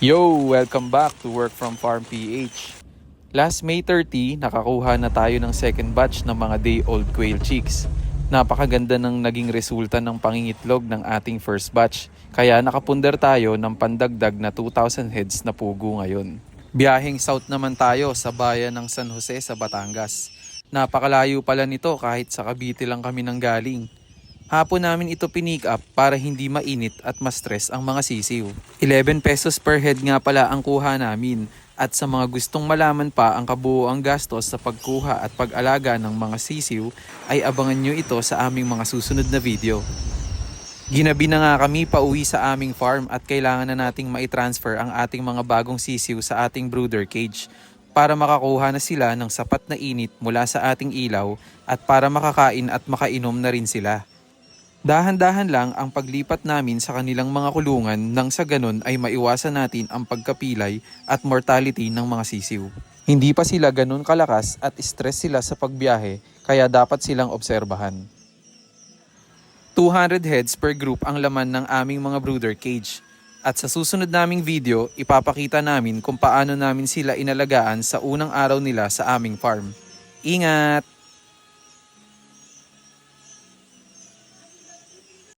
Yo! Welcome back to Work from Farm PH. Last May 30, nakakuha na tayo ng second batch ng mga day-old quail chicks. Napakaganda ng naging resulta ng pangingitlog ng ating first batch, kaya nakapunder tayo ng pandagdag na 2,000 heads na pugo ngayon. Biyaheng south naman tayo sa bayan ng San Jose sa Batangas. Napakalayo pala nito kahit sa Cavite lang kami nang galing. Hapon namin ito pinick up para hindi mainit at ma-stress ang mga sisiw. 11 pesos per head nga pala ang kuha namin at sa mga gustong malaman pa ang kabuoang gastos sa pagkuha at pag-alaga ng mga sisiw ay abangan nyo ito sa aming mga susunod na video. Ginabi na nga kami pauwi sa aming farm at kailangan na nating maitransfer ang ating mga bagong sisiw sa ating brooder cage para makakuha na sila ng sapat na init mula sa ating ilaw at para makakain at makainom na rin sila. Dahan-dahan lang ang paglipat namin sa kanilang mga kulungan nang sa ganun ay maiwasan natin ang pagkapilay at mortality ng mga sisiw. Hindi pa sila ganun kalakas at stress sila sa pagbiyahe kaya dapat silang obserbahan. 200 heads per group ang laman ng aming mga brooder cage. At sa susunod naming video, ipapakita namin kung paano namin sila inalagaan sa unang araw nila sa aming farm. Ingat!